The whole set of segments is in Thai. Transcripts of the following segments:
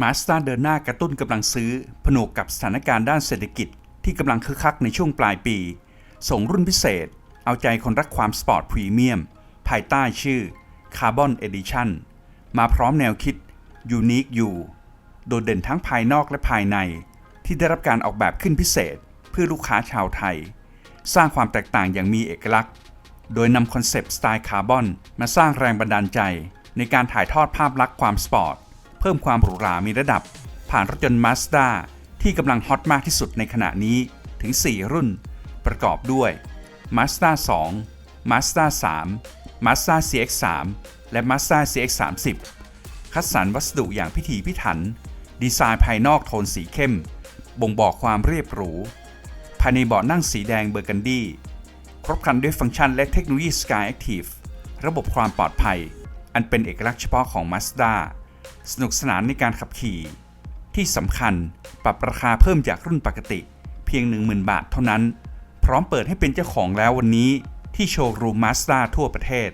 มาส d าเดินหน้ากระตุ้นกำลังซื้อ ผนวกกับสถานการณ์ด้านเศรษฐกิจที่กำลังคึกคักในช่วงปลายปี ส่งรุ่นพิเศษ เอาใจคนรักความสปอร์ตพรีเมียม ภายใต้ชื่อ Carbon Edition มาพร้อมแนวคิด Unique You โดดเด่นทั้งภายนอกและภายใน ที่ได้รับการออกแบบขึ้นพิเศษ เพื่อลูกค้าชาวไทย สร้างความแตกต่างอย่างมีเอกลักษณ์ โดยนำคอนเซปต์สไตล์คาร์บอนมาสร้างแรงบันดาลใจ ในการถ่ายทอดภาพลักษณ์ความสปอร์ต เพิ่มความหรูหรามีระดับ ผ่านรถยนต์ Mazda ที่กำลังฮอตมากที่สุดในขณะนี้ถึง 4 รุ่น ประกอบด้วย Mazda 2 Mazda 3 Mazda CX-3 และ Mazda CX-30 คัดสรรวัสดุอย่างพิถีพิถัน ดีไซน์ภายนอกโทนสีเข้ม บ่งบอกความเรียบหรู ภายในเบาะนั่งสีแดงเบอร์กันดี้ ครบครันด้วยฟังก์ชันและเทคโนโลยี Sky Active ระบบความปลอดภัย อันเป็นเอกลักษณ์เฉพาะของ Mazda สนุกสนานในการขับขี่ ที่สำคัญปรับราคาเพิ่มจากรุ่นปกติ เพียง 10,000 บาทเท่านั้น พร้อมเปิดให้เป็นเจ้าของแล้ววันนี้ที่โชว์รูม Mazda ทั่วประเทศ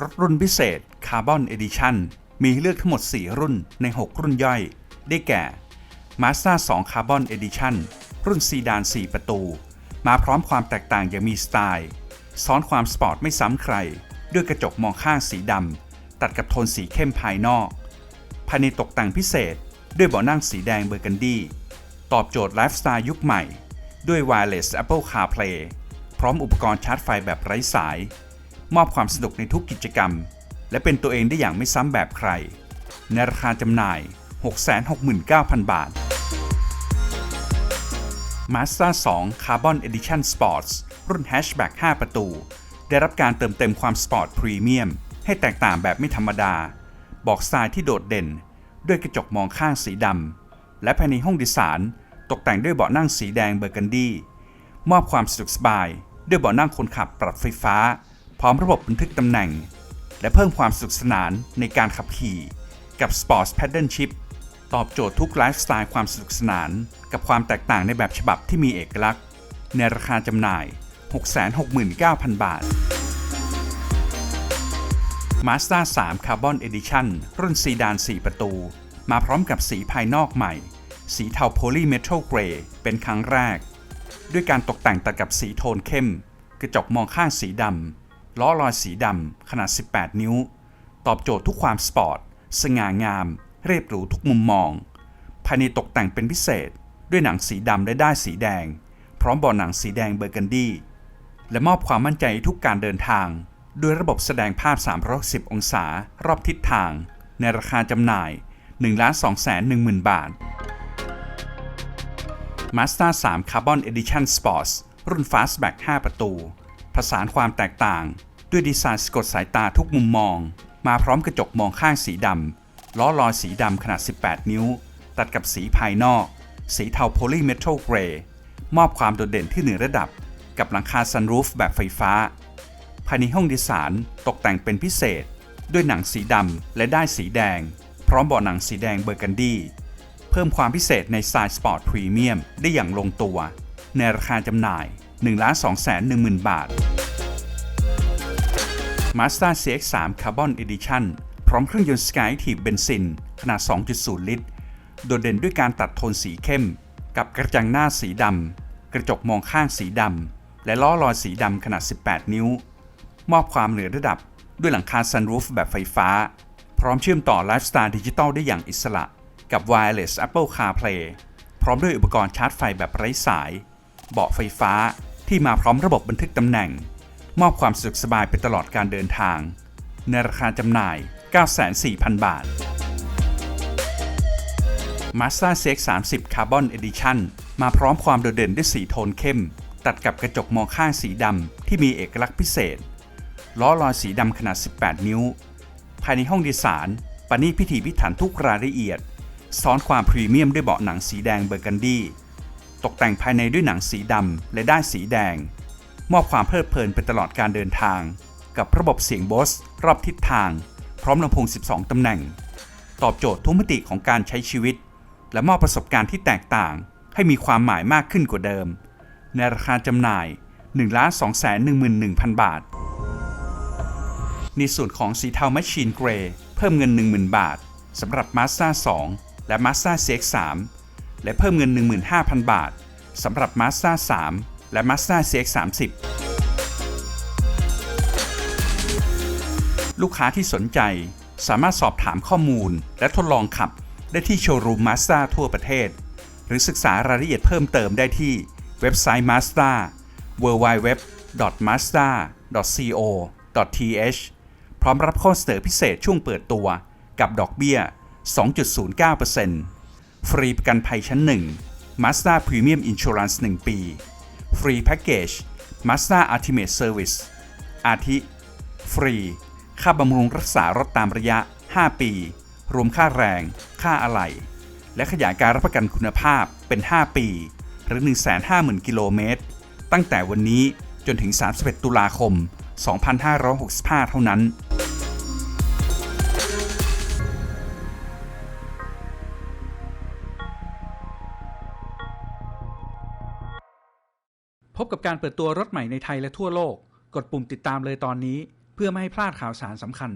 รถรุ่นพิเศษ Carbon Edition มีให้เลือกทั้งหมด 4 รุ่นใน 6 รุ่นย่อย ได้แก่ Mazda 2 Carbon Edition รุ่นซีดาน 4 ประตู มาพร้อมความแตกต่างอย่างมีสไตล์ ซ้อนความสปอร์ตไม่ซ้ำใคร ด้วยกระจกมองข้างสีดำตัดกับโทนสีเข้มภายนอก ภายในตกแต่งพิเศษด้วยเบาะนั่งสีแดงเบอร์กันดี้ ตอบโจทย์ไลฟ์สไตล์ยุคใหม่ ด้วย Wireless Apple CarPlay พร้อมอุปกรณ์ชาร์จไฟแบบไร้สาย มอบความสนุกในทุกกิจกรรม และเป็นตัวเองได้อย่างไม่ซ้ำแบบใคร ในราคาจำหน่าย 669,000 บาท Mazda 2 Carbon Edition Sports รุ่น Hatchback 5 ประตู ได้รับการเติมเต็มความสปอร์ตพรีเมียมให้แตกต่างแบบไม่ธรรมดา บอกสไตล์ที่โดดเด่น ด้วยกระจกมองข้างสีดำ และภายในห้องดยสารตกแต่งด้วยเบาะนั่งสีแดงเบอร์กันดี้มอบความสะดวกสบาย ด้วยเบาะนั่งคนขับปรับไฟฟ้า พร้อมระบบบันทึกตำแหน่ง และเพิ่มความสนุกสนานในการขับขี่กับ Sports Paddle Chip ตอบโจทย์ทุกไลฟ์สไตล์ความสนุกสนาน กับความแตกต่างในแบบฉบับที่มีเอกลักษณ์ ในราคาจำหน่าย 669,000 บาท Mazda 3 Carbon Edition รุ่นซีดาน 4 ประตู มาพร้อมกับสีภายนอกใหม่ สีเทาโพลีเมทัลเกรย์เป็นครั้งแรก ด้วยการตกแต่งตัดกับสีโทนเข้ม กระจกมองข้างสีดำ ล้อลอยสีดำ ขนาด 18 นิ้ว ตอบโจทย์ทุกความสปอร์ต สง่างาม เรียบหรูทุกมุมมอง ภายในตกแต่งเป็นพิเศษ ด้วยหนังสีดำและด้ายสีแดง พร้อมเบาะหนังสีแดงเบอร์กันดี้ และมอบความมั่นใจทุกการเดินทาง ด้วยระบบแสดงภาพ310องศา รอบทิศทาง ในราคาจำหน่าย 1,210,000 บาท Mazda 3 Carbon Edition Sports รุ่น Fastback 5 ประตู ผสานความแตกต่าง ด้วยดีไซน์สะกดสายตาทุกมุมมอง มาพร้อมกระจกมองข้างสีดำ ล้อลอยสีดำขนาด 18 นิ้ว ตัดกับสีภายนอก สีเทาโพลีเมทัลเกรย์มอบความโดดเด่นที่เหนือระดับ กับหลังคาซันรูฟแบบไฟฟ้า ภายในห้องดยสารตกแต่งเป็นพิเศษ ด้วยหนังสีดำและได้สีแดง พร้อมเบาะหนังสีแดงเบอร์กันดี เพิ่มความพิเศษในสไตล์สปอร์ตพรีเมียมได้อย่างลงตัว ในราคาจำหน่าย 1,210,000 บาท Mazda CX-3 Carbon Edition พร้อมเครื่องยนต์ Skyactiv เบนซิน ขนาด 2.0 ลิตร โดดเด่นด้วยการตัดโทนสีเข้ม กับกระจังหน้าสีดำ กระจกมองข้างสีดำ และล้อลอยสีดำขนาด 18 นิ้ว มอบความเหนือระดับด้วยหลังคาซันรูฟแบบไฟฟ้า พร้อมเชื่อมต่อไลฟ์สไตล์ดิจิตอลได้อย่างอิสระ กับ Wireless Apple CarPlay พร้อมด้วยอุปกรณ์ชาร์จไฟแบบไร้สาย เบาะไฟฟ้าที่มาพร้อมระบบบันทึกตำแหน่ง มอบความสะดวกสบายไปตลอดการเดินทาง ในราคาจำหน่าย 94,000บาท Mazda CX-30 Carbon Edition มาพร้อมความโดดเด่นด้วยสีโทนเข้ม ตัดกับกระจกมองข้างสีดำที่มีเอกลักษณ์พิเศษ ล้อลอยสีดำขนาด 18 นิ้ว ภายในห้องดยสารปณีตพิถีพิถันทุกรายละเอียดซ้อนความพรีเมียมด้วยเบาะหนังสีแดงเบอร์กันดี้ตกแต่งภายในด้วยหนังสีดำและด้ายสีแดง มอบความเพลิดเพลินไปตลอดการเดินทาง กับระบบเสียงโบสรอบทิศทาง พร้อมลำโพง 12 ตำแหน่ง ตอบโจทย์ทุกมิติของการใช้ชีวิต และมอบประสบการณ์ที่แตกต่าง ให้มีความหมายมากขึ้นกว่าเดิม ในราคาจำหน่าย 1,211,000 บาท ในส่วนของสีเทา Machine Grey เพิ่มเงิน 10,000 บาทสำหรับ Mazda 2 และ Mazda CX-3 และเพิ่มเงิน 15,000 บาทสำหรับ Mazda 3 และ Mazda CX-30 ลูกค้าที่สนใจสามารถสอบถามข้อมูลและทดลองขับได้ที่โชว์รูม Mazda ทั่วประเทศ หรือศึกษารายละเอียดเพิ่มเติมได้ที่ เว็บไซต์ Mazda www.mazda.co.th พร้อมรับข้อเสนอพิเศษช่วงเปิดตัวกับดอกเบี้ย 2.09%ฟรีประกันภัยชั้น 1 Mazda Premium Insurance 1 ปี ฟรีแพ็กเกจ Mazda Ultimate Service อาทิ ฟรี ค่าบำรุงรักษารถตามระยะ 5 ปี รวมค่าแรง ค่าอะไหล่ และขยายการรับประกันคุณภาพเป็น 5 ปี หรือ 150,000 กิโลเมตร ตั้งแต่วันนี้จนถึง 31 ตุลาคม 2565 เท่านั้น พบกับการเปิดตัวรถใหม่ในไทยและทั่วโลก กดปุ่มติดตามเลยตอนนี้ เพื่อไม่ให้พลาดข่าวสารสำคัญ